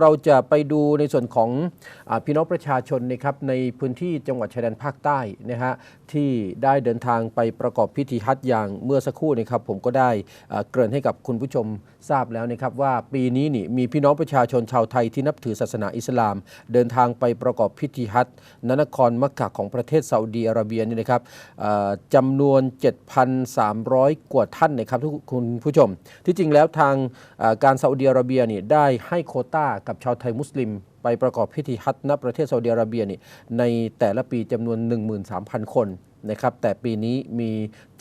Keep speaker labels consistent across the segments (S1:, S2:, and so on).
S1: เราจะไปดูในส่วนของอพี่น้องประชาชนนะครับในพื้นที่จังหวัดชายแดนภาคใต้นะฮะที่ได้เดินทางไปประกอบพิธีฮัจญ์อย่างเมื่อสักครู่นะครับผมก็ได้เกริ่นให้กับคุณผู้ชมทราบแล้วนะครับว่าปีนี้นี่มีพี่น้องประชาชนชาวไทยที่นับถือศาสนาอิสลาม เดินทางไปประกอบพิธีฮัจญ์ณนครมักกะของประเทศซาอุดีอาระเบียนี่นะครับจำนวน 7,300 กว่าท่านนะครับทุกคุณผู้ชม ที่จริงแล้วทางการซาอุดีอาระเบียนี่ได้ให้โคต้ากับชาวไทยมุสลิม ไปประกอบพิธีฮัจญ์ณประเทศซาอุดิอาระเบียนี่ในแต่ละปีจำนวน 13,000 คนนะครับแต่ปีนี้มี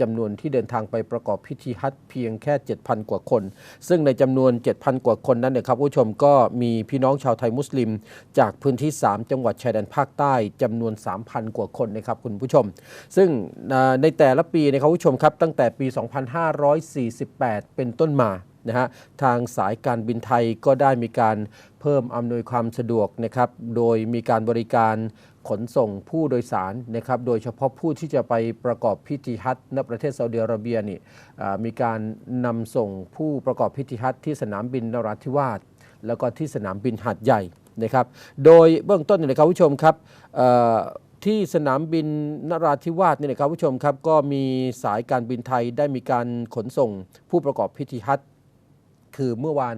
S1: จำนวนที่เดินทางไปประกอบพิธีฮัจญ์เพียงแค่ 7,000 กว่าคน ซึ่งในจำนวน 7,000 กว่าคนนั้นนี่ยครับผู้ชมก็มีพี่น้องชาวไทยมุสลิม จากพื้นที่ 3 จังหวัดชายแดนภาคใต้จำนวน 3,000 กว่าคนนะครับคุณผู้ชม ซึ่งในแต่ละปีนะครับผู้ชมครับตั้งแต่ปี 2548 เป็นต้นมา นะฮะทางสายการบินไทยก็ได้มีการเพิ่มอำนวยความสะดวกนะครับโดยมีการบริการขนส่งผู้โดยสารนะครับโดยเฉพาะผู้ที่จะไปประกอบพิธีฮัจญ์ณประเทศซาอุดิอาระเบียนี่มีการนำส่งผู้ประกอบพิธีฮัจญ์ที่สนามบินนราธิวาสแล้วก็ที่สนามบินหาดใหญ่นะครับ โดยเบื้องต้นเนยนะครับผู้ชมครับที่สนามบินนราธิวาสเนี่ยนะครับผู้ชมครับก็มีสายการบินไทยได้มีการขนส่งผู้ประกอบพิธีฮัจญ์ คือเมื่อวาน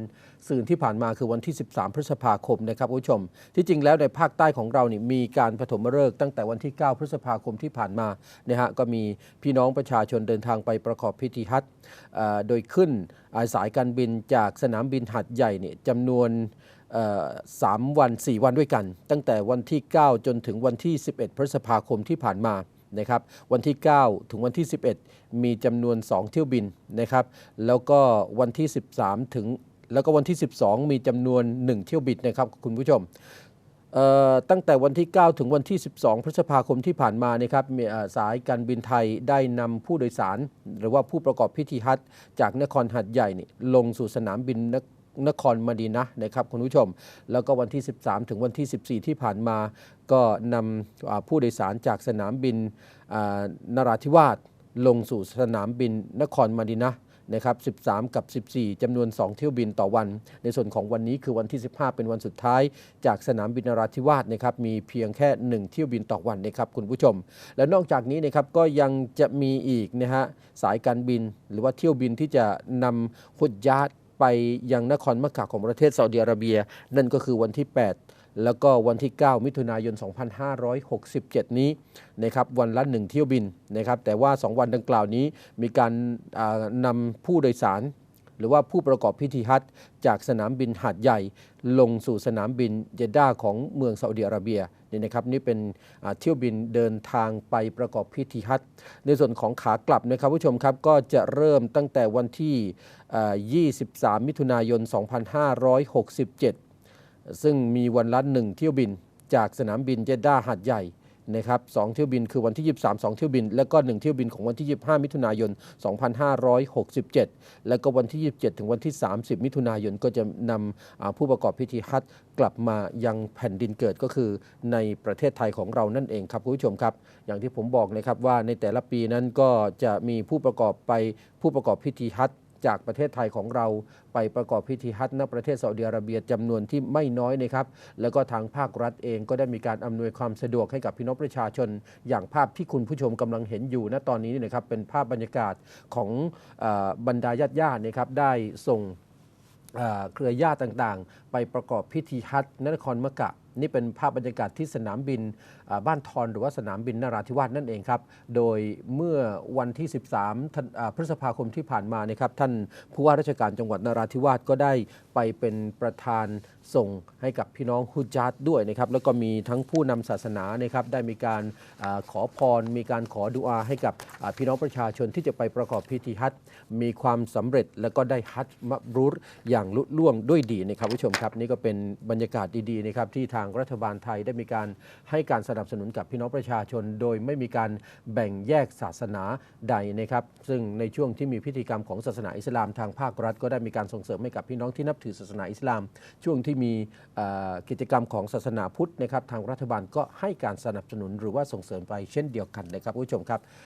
S1: ซืนที่ผ่านมาคือวันที่ 13 พฤษภาคมนะครับคุณผู้ชม ที่จริงแล้วในภาคใต้ของเรานี่มีการปฐมฤกษ์ตั้งแต่วันที่ 9 พฤษภาคมที่ผ่านมานะฮะก็มีพี่น้องประชาชนเดินทางไปประกอบพิธีฮัจญ์เอ่อโดยขึ้นอาสายการบินจากสนามบินหัดใหญ่เนี่ยจำนวนสามวัน 4 วันด้วยกัน ตั้งแต่วันที่ 9 จนถึงวันที่ 11 พฤษภาคมที่ผ่านมา นะครับวันที่ 9 ถึงวันที่ 11 มีจำนวน 2 เที่ยวบินนะครับแล้วก็วันที่ 13 ถึงแล้วก็วันที่ 12 มีจำนวน 1 เที่ยวบินนะครับคุณผู้ชมตั้งแต่วันที่ 9 ถึงวันที่ 12 พฤษภาคมที่ผ่านมานะครับสายการบินไทยได้นำผู้โดยสาร หรือว่าผู้ประกอบพิธีฮัจญ์จากนครหัดใหญ่นี่ลงสู่สนามบิน นครมดีนะนะครับคุณผู้ชม แล้วก็วันที่ 13 ถึงวันที่ 14 ที่ผ่านมา ก็นำผู้โดยสารจากสนามบินนราธิวาสลงสู่สนามบินนครมดีนะนะครับ 13 กับ 14จำนวน 2 เที่ยวบินต่อวัน ในส่วนของวันนี้คือวันที่ 15 เป็นวันสุดท้าย จากสนามบินนราธิวาสนะครับ มีเพียงแค่ 1 เที่ยวบินต่อวันนะครับคุณผู้ชม และนอกจากนี้นะครับก็ยังจะมีอีกนะฮะสายการบินหรือว่าเที่ยวบินที่จะนำฮุดญาต ไปยังนครมักกะของประเทศซาอุดิอาระเบีย นั่นก็คือวันที่ 8 แล้วก็วันที่ 9 มิถุนายน 2567 นี้นะครับวันละ1เที่ยวบินนะครับแต่ว่า 2 วันดังกล่าวนี้มีการนำผู้โดยสาร รือว่าผู้ประกอบพิธีฮัจจากสนามบินหาดใหญ่ ลงสู่สนามบินเยดดาของเมืองซาอุดิอาระเบียนี่นะครับนี่เป็นเที่ยวบินเดินทางไปประกอบพิธีฮัจในส่วนของขากลับนะครับผู้ชมครับก็จะเริ่มตั้งแต่วันที่ 23 มิถุนายน 2567 ซึ่งมีวันละหนึ่งเที่ยวบินจากสนามบินเจด้าหาดใหญ่ นะครับสองเที่ยวบินคือวันที่ 23 2 เที่ยวบิน แล้วก็ 1 เที่ยวบินของวันที่ 25 มิถุนายน 2567 แล้วก็วันที่ 27 ถึงวันที่ 30 มิถุนายนก็จะนำผู้ประกอบพิธีฮัจกลับมายังแผ่นดินเกิดก็คือในประเทศไทยของเรานั่นเองครับคุณผู้ชมครับ อย่างที่ผมบอกนะครับว่าในแต่ละปีนั้นก็จะมีผู้ประกอบไปผู้ประกอบพิธีฮัจ จากประเทศไทยของเราไปประกอบพิธีฮัจญ์ณประเทศซาอุดิอาระเบียจำนวนที่ไม่น้อยนะครับ แล้วก็ทางภาครัฐเองก็ได้มีการอำนวยความสะดวกให้กับพี่น้องประชาชน อย่างภาพที่คุณผู้ชมกำลังเห็นอยู่ณตอนนี้นะครับเป็นภาพบรรยากาศของอบรรดาญาติญาติๆนะครับได้ส่งเครือญาติต่างๆ ไปประกอบพิธีฮัจญ์ณนครมะกะ นี่เป็นภาพบรรยากาศที่สนามบินบ้านทอนหรือว่าสนามบินนราธิวาสนั่นเองครับ โดยเมื่อวันที่ 13 พฤษภาคมที่ผ่านมานะครับท่านผู้ว่าราชการจังหวัดนราธิวาสก็ได้ไปเป็นประธานส่งให้กับพี่น้องฮุจญาตด้วยนะครับแล้วก็มีทั้งผู้นำศาสนานะครับได้มีการอขอพร มีการขอดุอาให้กับพี่น้องประชาชนที่จะไปประกอบพิธีฮัจมีความสำเร็จแล้วก็ได้ฮัจมะบรูรอย่างลุล่วงด้วยดีนะครับผู้ชมครับ นี่ก็เป็นบรรยากาศดีๆนะครับที่ทางางรัฐบาลไทยได้มีการให้การสนับสนุนกับพี่น้องประชาชน โดยไม่มีการแบ่งแยกศาสนาใดนะครับ ซึ่งในช่วงที่มีพิธีกรรมของศาสนาอิสลามทางภาครัฐ ก็ได้มีการส่งเสริมให้กับพี่น้องที่นับถือศาสนาอิสลาม ช่วงที่มีกิจกรรมของศาสนาพุทธนะครับทางรัฐบาลก็ให้การสนับสนุนหรือว่าส่งเสริมไปเช่นเดียวกันนะครับผู้ชมครับ